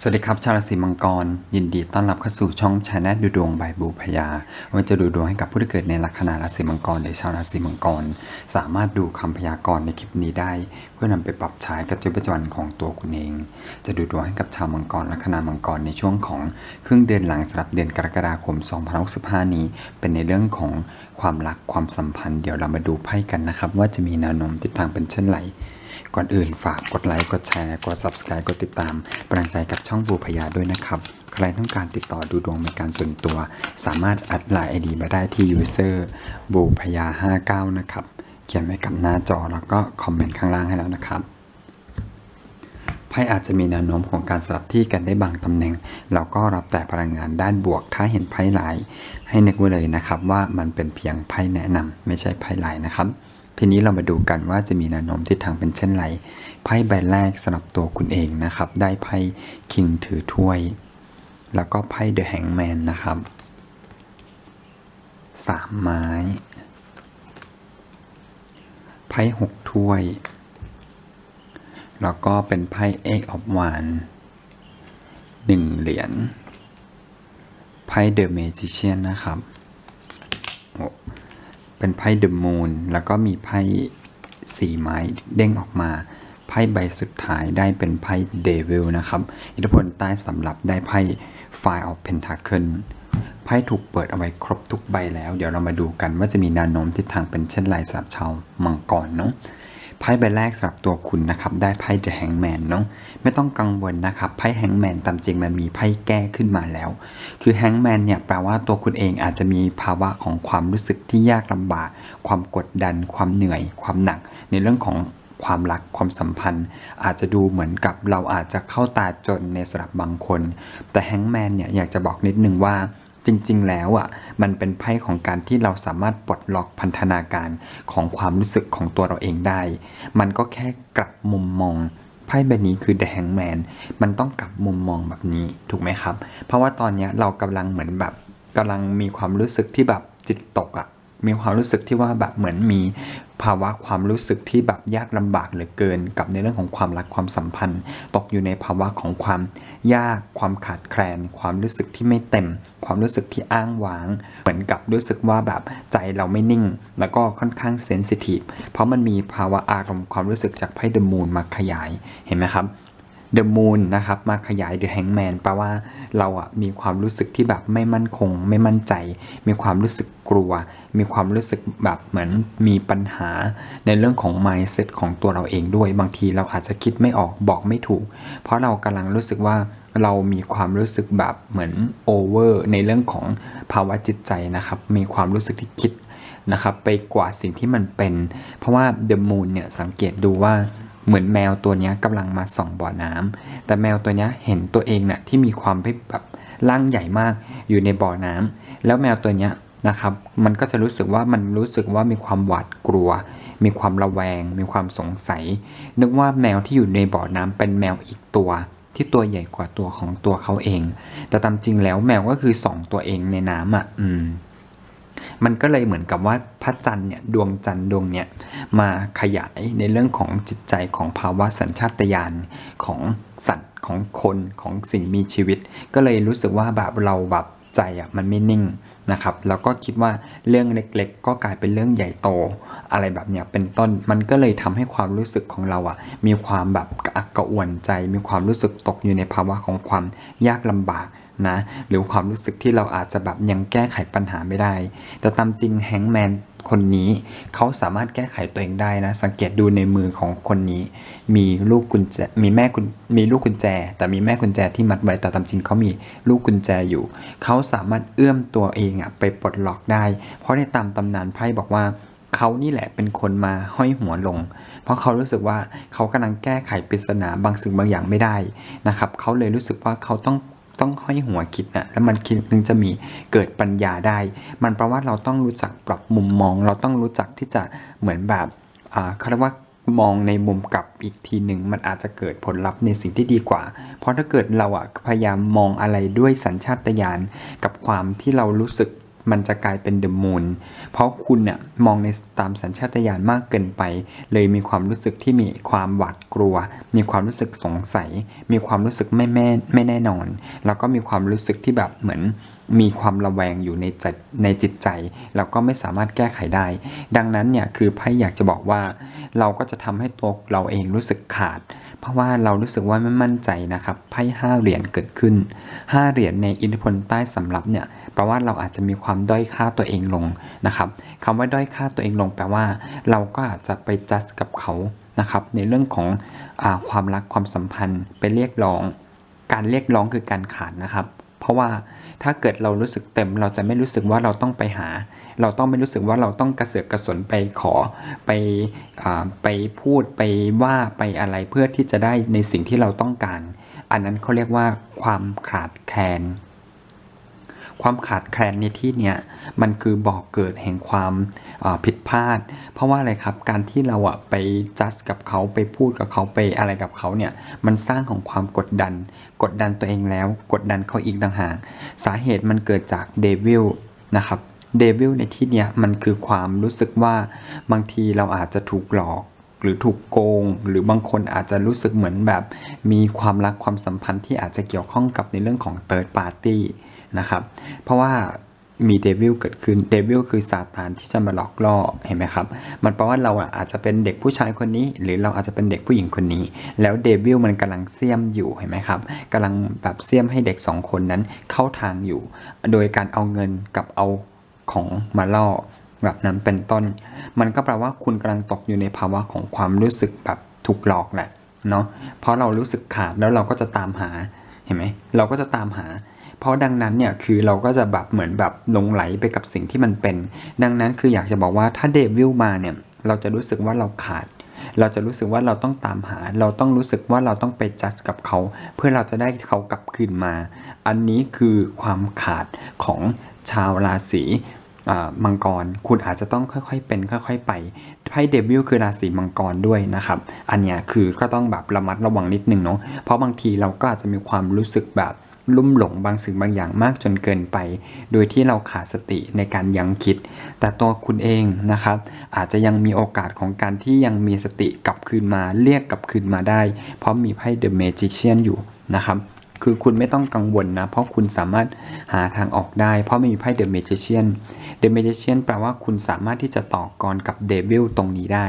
สวัสดีครับ ชาวราศีมังกร ยินดีต้อนรับเข้าสู่ช่องชาแนลดูดวงใบบูพยาวันจะดูดวงให้กับผู้ที่เกิดในลัคนาราศีมังกรหรือชาวราศีมังกร สามารถดูคำพยากรณ์ในคลิปนี้ได้ เพื่อนำไปปรับใช้กับชีวิตประจำวันของตัวคุณเอง จะดูดวงให้กับชาวมังกรลัคนามังกรในช่วงของครึ่งเดือนหลังสำหรับเดือนกรกฎาคม2065นี้ เป็นในเรื่องของความรักความสัมพันธ์ เดี๋ยวเรามาดูไพ่กันนะครับว่าจะมีแนวโน้มทิศทางเป็นเช่นไร ก่อนอื่นฝากกดไลค์กดแชร์กด subscribe กดติดตามกำลังใจกับช่องบูพยาด้วยนะครับ ใครต้องการติดต่อดูดวงเป็นการส่วนตัว สามารถอัดไลน์ไอดีมาได้ที่ user บูพยา59 นะครับ เขียนไว้กับหน้าจอแล้วก็คอมเมนต์ข้างล่างให้แล้วนะครับไพ่อาจจะมีแนวโน้มของการสลับที่กันได้บางตำแหน่ง เราก็รับแต่พลังงานด้านบวก ถ้าเห็นไพ่หลาย ให้นึกไว้เลยนะครับว่ามันเป็นเพียงไพ่แนะนำไม่ใช่ไพ่หลายนะครับ ทีนี้เรามาดูกันว่าจะมีแนวโน้มทิศทางเป็นเช่นไรไพ่ใบแรกสำหรับตัวคุณเองนะครับ ได้ไพ่คิงถือถ้วย แล้วก็ไพ่เดอะแฮงแมนนะครับสามไม้ไพ่หกถ้วย แล้วก็เป็นไพ่เอ็กออฟวานหนึ่งเหรียญไพ่เดอะเมจิเชียนนะครับ เป็นไพ่เดอะมูนแล้วก็มีไพ่สี่ไม้เด้งออกมาไพ่ใบสุดท้ายได้เป็นไพ่เดวิลนะครับ อิทธิพลใต้สำหรับได้ไพ่ Five of Pentacle ไพ่ถูกเปิดเอาไว้ครบทุกใบแล้ว เดี๋ยวเรามาดูกันว่าจะมีแนวโน้มทิศทางเป็นเช่นไรสำหรับชาวมังกรเนาะ ไพ่ใบแรกสำหรับตัวคุณนะครับ ได้ไพ่ The Hangman เนาะไม่ต้องกังวลนะครับไพ่ Hangman ตามจริงมันมีไพ่แก้ขึ้นมาแล้ว คือ Hangman เนี่ยแปลว่าตัวคุณเองอาจจะมีภาวะของความรู้สึกที่ยากลำบาก ความกดดัน ความเหนื่อย ความหนัก ในเรื่องของความรักความสัมพันธ์ อาจจะดูเหมือนกับเราอาจจะเข้าตาจนในสำหรับบางคน แต่แฮงแมนเนี่ยอยากจะบอกนิดนึงว่า จริง ๆ แล้วอะมันเป็นไพ่ของการที่เราสามารถปลดล็อกพันธนาการของความรู้สึกของตัวเราเองได้ มันก็แค่กลับมุมมองไพ่ใบนี้คือ The Hangman มันต้องกลับมุมมองแบบนี้ถูกไหมครับ เพราะว่าตอนนี้เรากำลังเหมือนแบบกำลังมีความรู้สึกที่แบบจิตตกอะ มีความรู้สึกที่ว่าแบบเหมือนมีภาวะความรู้สึกที่แบบยากลำบากเหลือเกิน กับในเรื่องของความรักความสัมพันธ์ ตกอยู่ในภาวะของความยากความขาดแคลน ความรู้สึกที่ไม่เต็ม ความรู้สึกที่อ้างว้าง เหมือนกับรู้สึกว่าแบบใจเราไม่นิ่ง แล้วก็ค่อนข้างเซนซิทีฟเพราะมันมีภาวะอารมณ์ความรู้สึกจากไพ่เดอะมูนมาขยายเห็นไหมครับ The Moon นะครับมาขยาย The Hangman แปลว่าเราอะมีความรู้สึกที่แบบไม่มั่นคง ไม่มั่นใจ มีความรู้สึกกลัว มีความรู้สึกแบบเหมือนมีปัญหา ในเรื่องของ mindset ของตัวเราเองด้วย บางทีเราอาจจะคิดไม่ออกบอกไม่ถูก เพราะเรากำลังรู้สึกว่าเรามีความรู้สึกแบบเหมือน over ในเรื่องของภาวะจิตใจนะครับ มีความรู้สึกที่คิดนะครับไปกว่าสิ่งที่มันเป็น เพราะว่า The Moon เนี่ยสังเกตดูว่า เหมือนแมวตัวนี้ยกำลังมาส่องบ่อน้ำแต่แมวตัวนี้เห็นตัวเองเนี่ยที่มีความแบบร่างใหญ่มากอยู่ในบ่อน้ำแล้วแมวตัวนี้นะครับ มันก็จะรู้สึกว่ามันรู้สึกว่ามีความหวาดกลัว มีความระแวง มีความสงสัย นึกว่าแมวที่อยู่ในบ่อน้ำเป็นแมวอีกตัวที่ตัวใหญ่กว่าตัวของตัวเขาเอง แต่ตามจริงแล้วแมวก็คือส่องตัวเองในน้ำอะ อืม มันก็เลยเหมือนกับว่าพระจันทร์เนี่ยดวงจันทร์ดวงเนี่ยมาขยายในเรื่องของจิตใจของภาวะสัญชาตญาณของสัตว์ของคนของสิ่งมีชีวิต ก็เลยรู้สึกว่าแบบเราแบบใจอะมันไม่นิ่งนะครับแล้วก็คิดว่าเรื่องเล็กๆ ก็กลายเป็นเรื่องใหญ่โต อะไรแบบเนี้ยเป็นต้นมันก็เลยทำให้ความรู้สึกของเราอะมีความแบบกระอักกระอ่วนใจ มีความรู้สึกตกอยู่ในภาวะของความยากลำบาก นะหรือความรู้สึกที่เราอาจจะแบบยังแก้ไขปัญหาไม่ได้ แต่ตามจริงแฮงแมนคนนี้เขาสามารถแก้ไขตัวเองได้นะ สังเกตดูในมือของคนนี้ มีลูกกุญแจมีแม่กุญมีลูกกุญแจ แต่มีแม่กุญแจที่มัดไว้แต่ตามจริงเขามีลูกกุญแจอยู่ เขาสามารถเอื้อมตัวเองอะไปปลดล็อกได้ เพราะในตามตำนานไพ่บอกว่าเขานี่แหละเป็นคนมาห้อยหัวลง เพราะเขารู้สึกว่าเขากำลังแก้ไขปริศนาบางสิ่งบางอย่างไม่ได้นะครับเขาเลยรู้สึกว่าเขาต้อง ต้องห้อยหัวคิดนะแล้วมันคิดถึงจะมีเกิดปัญญาได้ มันแปลว่าเราต้องรู้จักปรับมุมมอง เราต้องรู้จักที่จะเหมือนแบบอ่าเขาเรียกว่ามองในมุมกลับอีกทีหนึ่งมันอาจจะเกิดผลลัพธ์ในสิ่งที่ดีกว่า เพราะถ้าเกิดเราอะพยายามมองอะไรด้วยสัญชาตญาณกับความที่เรารู้สึก มันจะกลายเป็นเดอะมูนเพราะคุณเนี่ยมองในตามสัญชาตญาณมากเกินไป เลยมีความรู้สึกที่มีความหวาดกลัว มีความรู้สึกสงสัย มีความรู้สึกไม่แม่ไม่แน่นอน แล้วก็มีความรู้สึกที่แบบเหมือน มีความระแวงอยู่ในจิตในจิตใจแล้วก็ไม่สามารถแก้ไขได้ ดังนั้นเนี่ยคือไพ่อยากจะบอกว่า เราก็จะทำให้ตัวเราเองรู้สึกขาด เพราะว่าเรารู้สึกว่าไม่มั่นใจนะครับไพ่ห้าเหรียญเกิดขึ้นห้าเหรียญในอิทธิพลใต้สำรับเนี่ยแปลว่าเราอาจจะมีความด้อยค่าตัวเองลงนะครับคำว่าด้อยค่าตัวเองลง แปลว่า เราก็อาจจะไปจัดกับเขานะครับในเรื่องของอความรักความสัมพันธ์ไปเรียกร้อง การเรียกร้องคือการขาดนะครับ เพราะว่า ถ้าเกิดเรารู้สึกเต็ม เราจะไม่รู้สึกว่าเราต้องไปหา เราต้องไม่รู้สึกว่าเราต้องกระเสือกกระสนไปขอไปอไปพูดไปว่าไปอะไรเพื่อที่จะได้ในสิ่งที่เราต้องการ อันนั้นเขาเรียกว่าความขาดแคลน ความขาดแคลนในที่เนี้ยมันคือบอกเกิดแห่งความผิดพลาด เพราะว่าอะไรครับการที่เราอะไปจัดกับเขาไปพูดกับเขาไปอะไรกับเขาเนี่ยมันสร้างของความกดดัน กดดันตัวเองแล้ว กดดันเขาอีกต่างหากสาเหตุมันเกิดจากเดวิลนะครับเดวิลในที่เนี้ยมันคือความรู้สึกว่าบางทีเราอาจจะถูกหลอกหรือถูกโกง หรือบางคนอาจจะรู้สึกเหมือนแบบ มีความรักความสัมพันธ์ที่อาจจะเกี่ยวข้องกับในเรื่องของ third party นะครับ เพราะว่ามีเดวิลเกิดขึ้น เดวิลคือซาตานที่จะมาหลอกล่อ เห็นไหมครับ มันแปลว่าเราอะอาจจะเป็นเด็กผู้ชายคนนี้ หรือเราอาจจะเป็นเด็กผู้หญิงคนนี้ แล้วเดวิลมันกำลังเสียมอยู่ เห็นไหมครับกำลังแบบเสียมให้เด็กสองคนนั้นเข้าทางอยู่ โดยการเอาเงินกับเอาของมาล่อแบบนั้นเป็นต้น มันก็แปลว่าคุณกำลังตกอยู่ในภาวะของความรู้สึกแบบถูกหลอกแหละ เนาะเพราะเรารู้สึกขาดแล้วเราก็จะตามหา เห็นไหม เราก็จะตามหา เพราะดังนั้นเนี่ยคือเราก็จะแบบเหมือนแบบหลงไหลไปกับสิ่งที่มันเป็น ดังนั้นคืออยากจะบอกว่าถ้าเดวิลมาเนี่ยเราจะรู้สึกว่าเราขาด เราจะรู้สึกว่าเราต้องตามหา เราต้องรู้สึกว่าเราต้องไปจัดกับเขา เพื่อเราจะได้เขากลับคืนมา อันนี้คือความขาดของชาวราศีมังกร คุณอาจจะต้องค่อยๆ เป็นค่อยๆ ไป ไพ่เดวิลคือราศีมังกรด้วยนะครับ อันเนี้ยคือก็ต้องแบบระมัดระวังนิดนึงเนาะ เพราะบางทีเราก็อาจจะมีความรู้สึกแบบ ลุ่มหลงบางสิ่งบางอย่างมากจนเกินไป โดยที่เราขาดสติในการยั้งคิด แต่ตัวคุณเองนะครับ อาจจะยังมีโอกาสของการที่ยังมีสติกลับคืนมาเรียกกลับคืนมาได้ เพราะมีไพ่เดอะเมจิเชียนอยู่นะครับ คือคุณไม่ต้องกังวลนะ เพราะคุณสามารถหาทางออกได้ เพราะไมีไพ่เดอะเมจิเชียนเดอะเมจิเชียนแปลว่าคุณสามารถที่จะต่อกรกับเดวิลตรงนี้ได้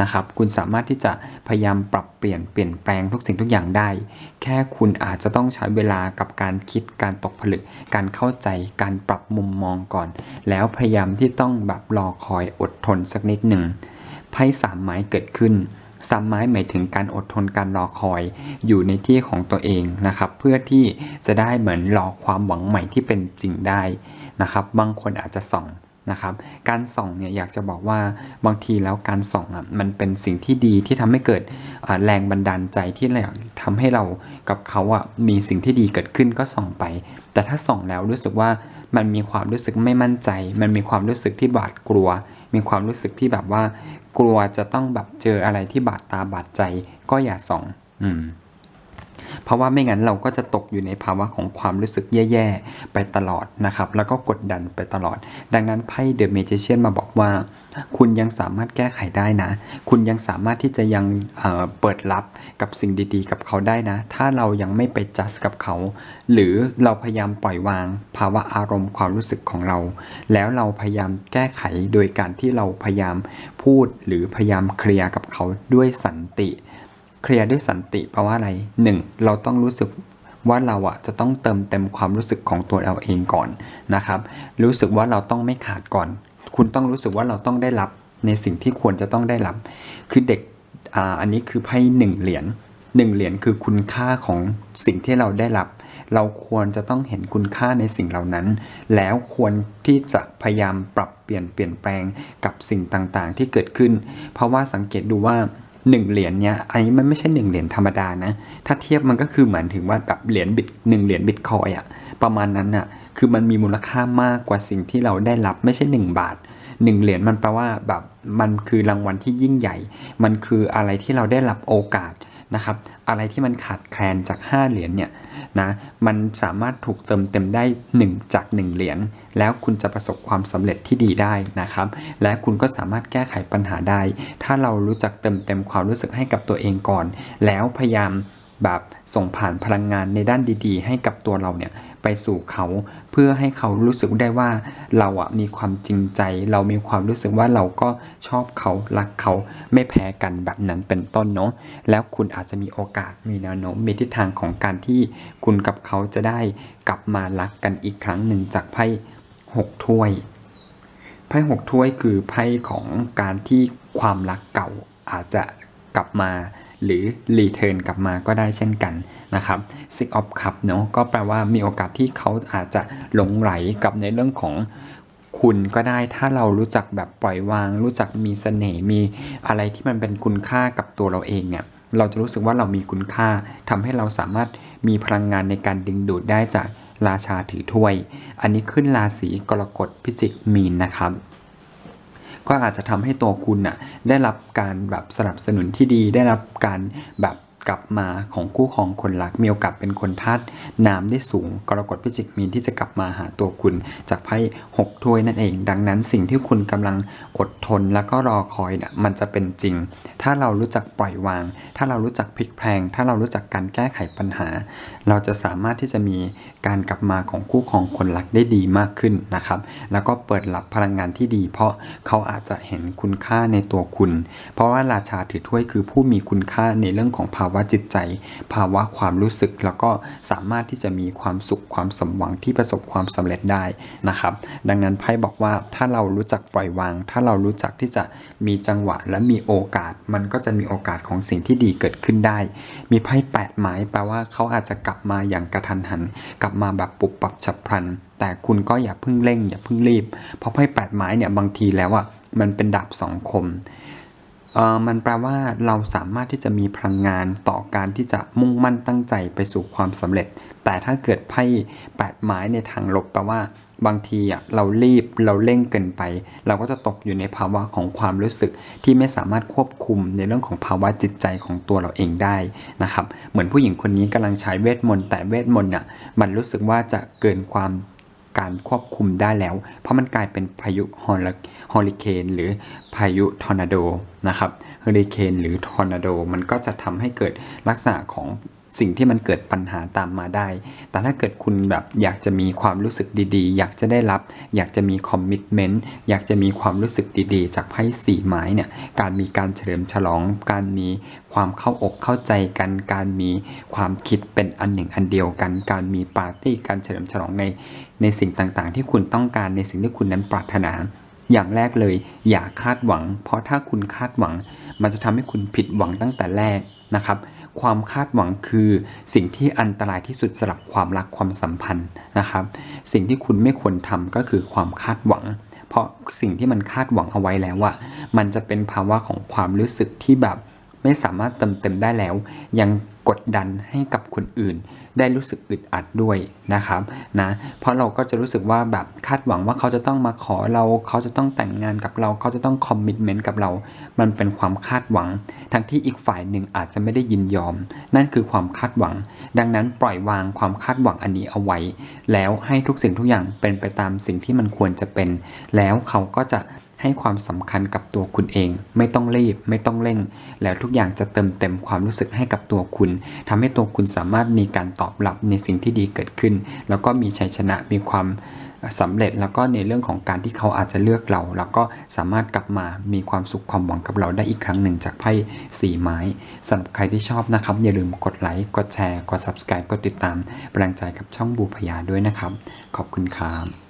นะครับ คุณสามารถที่จะพยายามปรับเปลี่ยนเปลี่ยนแปลงทุกสิ่งทุกอย่างได้ แค่คุณอาจจะต้องใช้เวลากับการคิดการตกผลึก การเข้าใจการปรับมุมมองก่อน แล้วพยายามที่ต้องแบบรอคอยอดทนสักนิดหนึ่งไพ่สามไม้เกิดขึ้น สามไม้หมายถึงการอดทนการรอคอยอยู่ในที่ของตัวเองนะครับ เพื่อที่จะได้เหมือนรอความหวังใหม่ที่เป็นจริงได้นะครับ บางคนอาจจะส่องนะครับ การส่องเนี่ยอยากจะบอกว่าบางทีแล้วการส่องอะมันเป็นสิ่งที่ดีที่ทำให้เกิดแรงบันดาลใจที่เราทำให้เรากับเขาอะมีสิ่งที่ดีเกิดขึ้นก็ส่องไป แต่ถ้าส่องแล้วรู้สึกว่ามันมีความรู้สึกไม่มั่นใจ มันมีความรู้สึกที่บาดกลัว มีความรู้สึกที่แบบว่า กลัวจะต้องแบบเจออะไรที่บาดตาบาดใจก็อย่าส่อง อืม เพราะว่าไม่งั้นเราก็จะตกอยู่ในภาวะของความรู้สึกแย่ๆ ไปตลอดนะครับ แล้วก็กดดันไปตลอด ดังนั้นไพ่เดอะเมจิเชียนมาบอกว่า คุณยังสามารถแก้ไขได้นะ คุณยังสามารถที่จะยังเเปิดรับกับสิ่งดีๆ กับเขาได้นะ ถ้าเรายังไม่ไปจัดกับเขา หรือเราพยายามปล่อยวาง ภาวะอารมณ์ความรู้สึกของเรา แล้วเราพยายามแก้ไขโดยการที่เราพยายามพูดหรือพยายามเคลียร์กับเขาด้วยสันติ เคลียร์ด้วยสันติแปลว่าอะไรหนึ่งเราต้องรู้สึกว่าเราอะจะต้องเติมเต็มความรู้สึกของตัวเราเองก่อนนะครับ รู้สึกว่าเราต้องไม่ขาดก่อน คุณต้องรู้สึกว่าเราต้องได้รับในสิ่งที่ควรจะต้องได้รับ คือเด็กอ่าอันนี้คือไพ่หนึ่งเหรียญหนึ่งเหรียญคือคุณค่าของสิ่งที่เราได้รับ เราควรจะต้องเห็นคุณค่าในสิ่งเหล่านั้น แล้วควรที่จะพยายามปรับเปลี่ยนเปลี่ยนแปลงกับสิ่งต่างๆ ที่เกิดขึ้น เพราะว่าสังเกตดูว่า หนึ่งเหรียญเนี้ยอันนี้มันไม่ใช่หนึ่งเหรียญธรรมดานะ ถ้าเทียบมันก็คือเหมือนถึงว่าแบบเหรียญบิตหนึ่งเหรียญบิตคอยอะประมาณนั้นอะคือมันมีมูลค่ามากกว่าสิ่งที่เราได้รับไม่ใช่หนึ่งบาทหนึ่งเหรียญมันแปลว่าแบบมันคือรางวัลที่ยิ่งใหญ่ มันคืออะไรที่เราได้รับโอกาสนะครับ อะไรที่มันขาดแคลนจากห้าเหรียญเนี่ยนะมันสามารถถูกเติมเต็มได้ 1 จาก 1 เหรียญแล้วคุณจะประสบความสำเร็จที่ดีได้นะครับ และคุณก็สามารถแก้ไขปัญหาได้ ถ้าเรารู้จักเติมเต็มความรู้สึกให้กับตัวเองก่อน แล้วพยายาม แบบส่งผ่านพลังงานในด้านดีๆ ให้กับตัวเราเนี่ยไปสู่เขาเพื่อให้เขารู้สึกได้ว่าเราอะมีความจริงใจ เรามีความรู้สึกว่าเราก็ชอบเขารักเขาไม่แพ้กันแบบนั้นเป็นต้นเนาะแล้วคุณอาจจะมีโอกาสมีแนวโน้มมีทิศทางของการที่คุณกับเขาจะได้กลับมารักกันอีกครั้งหนึ่งจากไพ่หกถ้วยไพ่หกถ้วยคือไพ่ของการที่ความรักเก่าอาจจะกลับมา หรือรีเทิร์นกลับมาก็ได้เช่นกันนะครับ Six of Cup เนาะก็แปลว่ามีโอกาสที่เขาอาจจะหลงไหลกับในเรื่องของคุณก็ได้ถ้าเรารู้จักแบบปล่อยวาง รู้จักมีเสน่ห์มีอะไรที่มันเป็นคุณค่ากับตัวเราเองเนี่ยเราจะรู้สึกว่าเรามีคุณค่าทำให้เราสามารถมีพลังงานในการดึงดูดได้จากราชาถือถ้วย อันนี้ขึ้นราศีกรกฎพิจิกมีนนะครับ ก็อาจจะทำให้ตัวคุณน่ะได้รับการแบบสนับสนุนที่ดี ได้รับการแบบกลับมาของคู่ของคนรักมีโอกาสเป็นคนธาตุน้ำได้สูง กรกฎพิจิกมีนที่จะกลับมาหาตัวคุณ จากไพ่หกถ้วยนั่นเอง ดังนั้นสิ่งที่คุณกำลังอดทนแล้วก็รอคอยเนี่ยมันจะเป็นจริง ถ้าเรารู้จักปล่อยวาง ถ้าเรารู้จักพลิกแพลง ถ้าเรารู้จักการแก้ไขปัญหา เราจะสามารถที่จะมี การกลับมาของคู่ของคนรักได้ดีมากขึ้นนะครับ แล้วก็เปิดรับพลังงานที่ดี เพราะเขาอาจจะเห็นคุณค่าในตัวคุณ เพราะว่าราชาถือถ้วยคือผู้มีคุณค่าในเรื่องของภาวะจิตใจ ภาวะความรู้สึก แล้วก็สามารถที่จะมีความสุขความสมหวังที่ประสบความสำเร็จได้นะครับ ดังนั้นไพ่บอกว่าถ้าเรารู้จักปล่อยวาง ถ้าเรารู้จักที่จะมีจังหวะและมีโอกาส มันก็จะมีโอกาสของสิ่งที่ดีเกิดขึ้นได้ มีไพ่แปดไม้แปลว่าเขาอาจจะกลับมาอย่างกระทันหันกลับมาแบบปุบปับฉับพลัน แต่คุณก็อย่าเพิ่งเร่ง อย่าเพิ่งรีบ เพราะไพ่แปดไม้เนี่ยบางทีแล้วอะมันเป็นดาบสองคมเออมันแปลว่าเราสามารถที่จะมีพลังงานต่อการที่จะมุ่งมั่นตั้งใจไปสู่ความสำเร็จ แต่ถ้าเกิดไพ่แปดไม้ในทางลบแปลว่า บางทีอะเรารีบเราเร่งเกินไป เราก็จะตกอยู่ในภาวะของความรู้สึกที่ไม่สามารถควบคุมในเรื่องของภาวะจิตใจของตัวเราเองได้นะครับเหมือนผู้หญิงคนนี้กำลังใช้เวทมนต์แต่เวทมนต์อะมันรู้สึกว่าจะเกินความการควบคุมได้แล้ว เพราะมันกลายเป็นพายุฮอลฮอริเคนหรือพายุทอร์นาโดนะครับเฮอริเคนหรือทอร์นาโดมันก็จะทำให้เกิดลักษณะของ สิ่งที่มันเกิดปัญหาตามมาได้ แต่ถ้าเกิดคุณแบบอยากจะมีความรู้สึกดีๆ อยากจะได้รับ อยากจะมีคอมมิชเมนต์ อยากจะมีความรู้สึกดีๆ จากไพ่สี่ไม้เนี่ย การมีการเฉลิมฉลอง การมีความเข้าอกเข้าใจกัน การมีความคิดเป็นอันหนึ่งอันเดียวกัน การมีปาร์ตี้ การเฉลิมฉลองในในสิ่งต่างๆ ที่คุณต้องการ ในสิ่งที่คุณนั้นปรารถนา อย่างแรกเลย อย่าคาดหวัง เพราะถ้าคุณคาดหวัง มันจะทำให้คุณผิดหวังตั้งแต่แรกนะครับ ความคาดหวังคือสิ่งที่อันตรายที่สุดสำหรับความรักความสัมพันธ์นะครับ สิ่งที่คุณไม่ควรทำก็คือความคาดหวัง เพราะสิ่งที่มันคาดหวังเอาไว้แล้วอะมันจะเป็นภาวะของความรู้สึกที่แบบไม่สามารถเติมเต็มได้แล้ว ยังกดดันให้กับคนอื่น ได้รู้สึกอึดอัดด้วยนะครับนะเพราะเราก็จะรู้สึกว่าแบบคาดหวังว่าเขาจะต้องมาขอเรา เขาจะต้องแต่งงานกับเรา เขาจะต้องคอมมิชเมนต์กับเรา มันเป็นความคาดหวัง ทั้งที่อีกฝ่ายหนึ่งอาจจะไม่ได้ยินยอม นั่นคือความคาดหวัง ดังนั้นปล่อยวางความคาดหวังอันนี้เอาไว้ แล้วให้ทุกสิ่งทุกอย่างเป็นไปตามสิ่งที่มันควรจะเป็น แล้วเขาก็จะ ให้ความสำคัญกับตัวคุณเอง ไม่ต้องรีบ ไม่ต้องเร่ง แล้วทุกอย่างจะเติมเต็มความรู้สึกให้กับตัวคุณทำให้ตัวคุณสามารถมีการตอบรับในสิ่งที่ดีเกิดขึ้น แล้วก็มีชัยชนะมีความสำเร็จแล้วก็ในเรื่องของการที่เขาอาจจะเลือกเรา แล้วก็สามารถกลับมามีความสุขความหวังกับเราได้อีกครั้งหนึ่งจากไพ่สี่ไม้สำหรับใครที่ชอบนะครับ อย่าลืมกดไลค์กดแชร์กด subscribe กดติดตามเป็นกำลังใจกับช่องบูพยาด้วยนะครับ ขอบคุณครับ